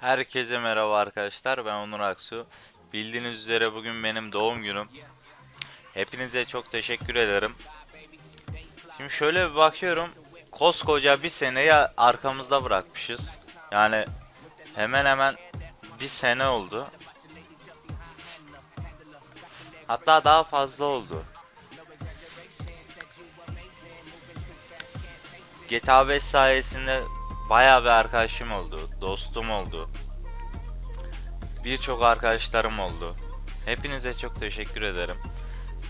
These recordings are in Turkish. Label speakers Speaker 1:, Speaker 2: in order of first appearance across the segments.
Speaker 1: Herkese merhaba arkadaşlar. Ben Onur Aksu. Bildiğiniz üzere bugün benim doğum günüm. Hepinize çok teşekkür ederim. Şimdi şöyle bir bakıyorum. Koskoca bir seneyi arkamızda bırakmışız. Yani hemen hemen bir sene oldu. Hatta daha fazla oldu. GTA 5 sayesinde bayağı bir arkadaşım oldu, dostum oldu. Birçok arkadaşlarım oldu. Hepinize çok teşekkür ederim.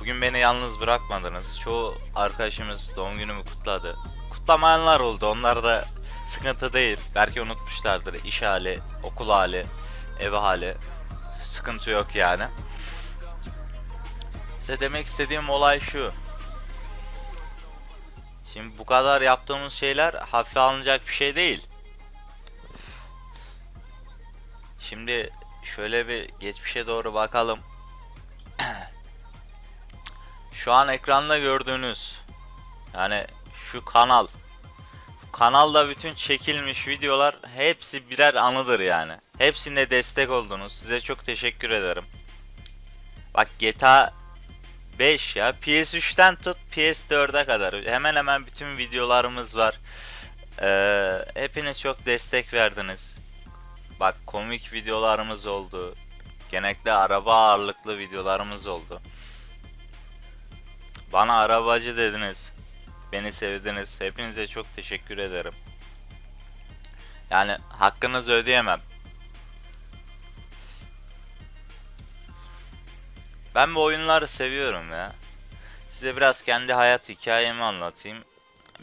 Speaker 1: Bugün beni yalnız bırakmadınız. Çoğu arkadaşımız doğum günümü kutladı. Kutlamayanlar oldu. Onlar da sıkıntı değil. Belki unutmuşlardır. İş hali, okul hali, ev hali. Sıkıntı yok yani. Size demek istediğim olay şu. Şimdi bu kadar yaptığımız şeyler hafife alınacak bir şey değil. Şimdi şöyle bir geçmişe doğru bakalım. Şu an ekranda gördüğünüz yani şu kanal kanalda bütün çekilmiş videolar hepsi birer anıdır yani. Hepsinde destek oldunuz. Size çok teşekkür ederim. Bak GTA 5 ya. PS3'ten tut PS4'e kadar. Hemen hemen bütün videolarımız var. Ee, hepiniz çok destek verdiniz. Bak komik videolarımız oldu. Genellikle araba ağırlıklı videolarımız oldu. Bana arabacı dediniz. Beni sevdiniz. Hepinize çok teşekkür ederim. Yani hakkınızı ödeyemem. Ben bu oyunları seviyorum ya. Size biraz kendi hayat hikayemi anlatayım.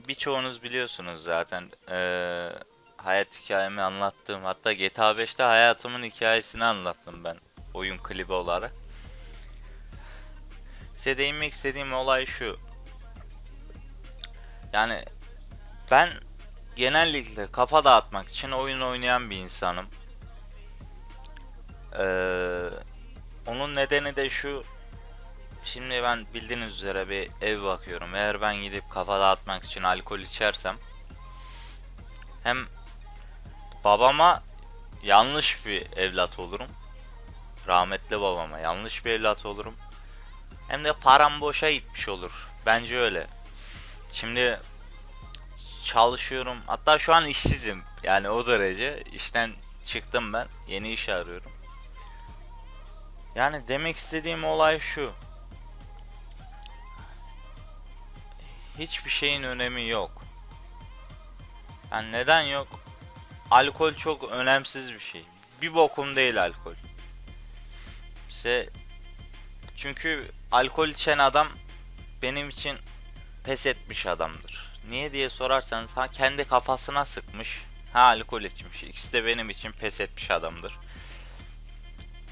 Speaker 1: Birçoğunuz biliyorsunuz zaten eee, hayat hikayemi anlattım. Hatta GTA 5'te hayatımın hikayesini anlattım ben oyun klibi olarak. Size değinmek istediğim olay şu. Yani ben genellikle kafa dağıtmak için oyun oynayan bir insanım. Eee onun nedeni de şu. Şimdi ben bildiğiniz üzere bir ev bakıyorum. Eğer ben gidip kafa dağıtmak için alkol içersem hem babama yanlış bir evlat olurum. Rahmetli babama yanlış bir evlat olurum. Hem de param boşa gitmiş olur. Bence öyle. Şimdi çalışıyorum. Hatta şu an işsizim. Yani o derece. İşten çıktım ben. Yeni iş arıyorum. Yani demek istediğim olay şu. Hiçbir şeyin önemi yok. Yani neden yok? Alkol çok önemsiz bir şey. Bir bokum değil alkol. İşte çünkü alkol içen adam benim için pes etmiş adamdır. Niye diye sorarsanız ha kendi kafasına sıkmış, ha alkol içmiş. İkisi de benim için pes etmiş adamdır.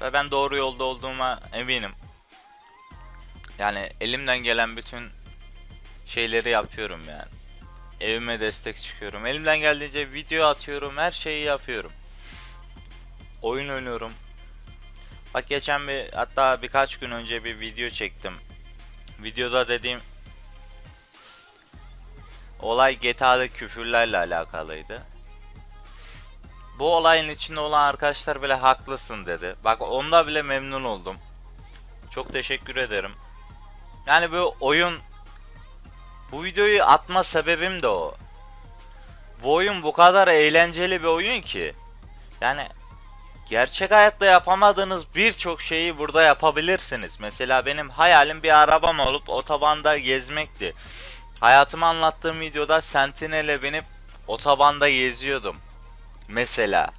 Speaker 1: Ve ben doğru yolda olduğuma eminim. Yani elimden gelen bütün şeyleri yapıyorum yani. Evime destek çıkıyorum. Elimden geldiğince video atıyorum. Her şeyi yapıyorum. Oyun oynuyorum. Bak geçen bir hatta birkaç gün önce bir video çektim. Videoda dediğim olay GTA'da küfürlerle alakalıydı. Bu olayın içinde olan arkadaşlar bile haklısın dedi. Bak onda bile memnun oldum. Çok teşekkür ederim. Yani bu oyun bu videoyu atma sebebim de o. Bu oyun bu kadar eğlenceli bir oyun ki. Yani gerçek hayatta yapamadığınız birçok şeyi burada yapabilirsiniz. Mesela benim hayalim bir arabam olup otobanda gezmekti. Hayatımı anlattığım videoda Sentinel'e binip otobanda geziyordum. Mesela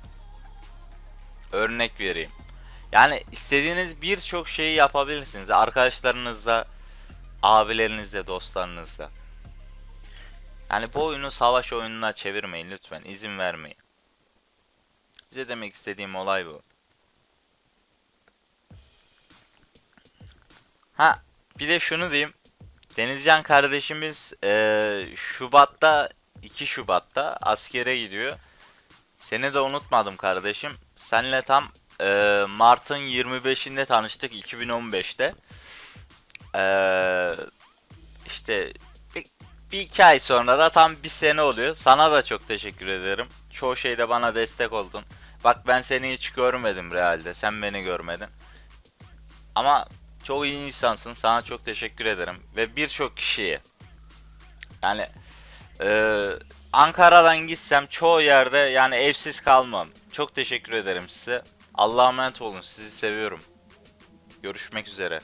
Speaker 1: örnek vereyim. Yani istediğiniz birçok şeyi yapabilirsiniz arkadaşlarınızla, abilerinizle, dostlarınızla. Yani bu oyunu savaş oyununa çevirmeyin lütfen. izin vermeyin. Size demek istediğim olay bu. Ha, bir de şunu diyeyim. Denizcan kardeşimiz eee, Şubat'ta 2 Şubat'ta askere gidiyor. Seni de unutmadım kardeşim. Senle tam eee, Mart'ın 25'inde tanıştık 2015'te. Eee işte bir, bir iki ay sonra da tam bir sene oluyor. Sana da çok teşekkür ederim. Çoğu şeyde bana destek oldun. Bak ben seni hiç görmedim realde. Sen beni görmedin. Ama çok iyi insansın. Sana çok teşekkür ederim. Ve birçok kişiyi yani eee, Ankara'dan gitsem çoğu yerde yani evsiz kalmam. Çok teşekkür ederim size. Allah'a emanet olun. Sizi seviyorum. Görüşmek üzere.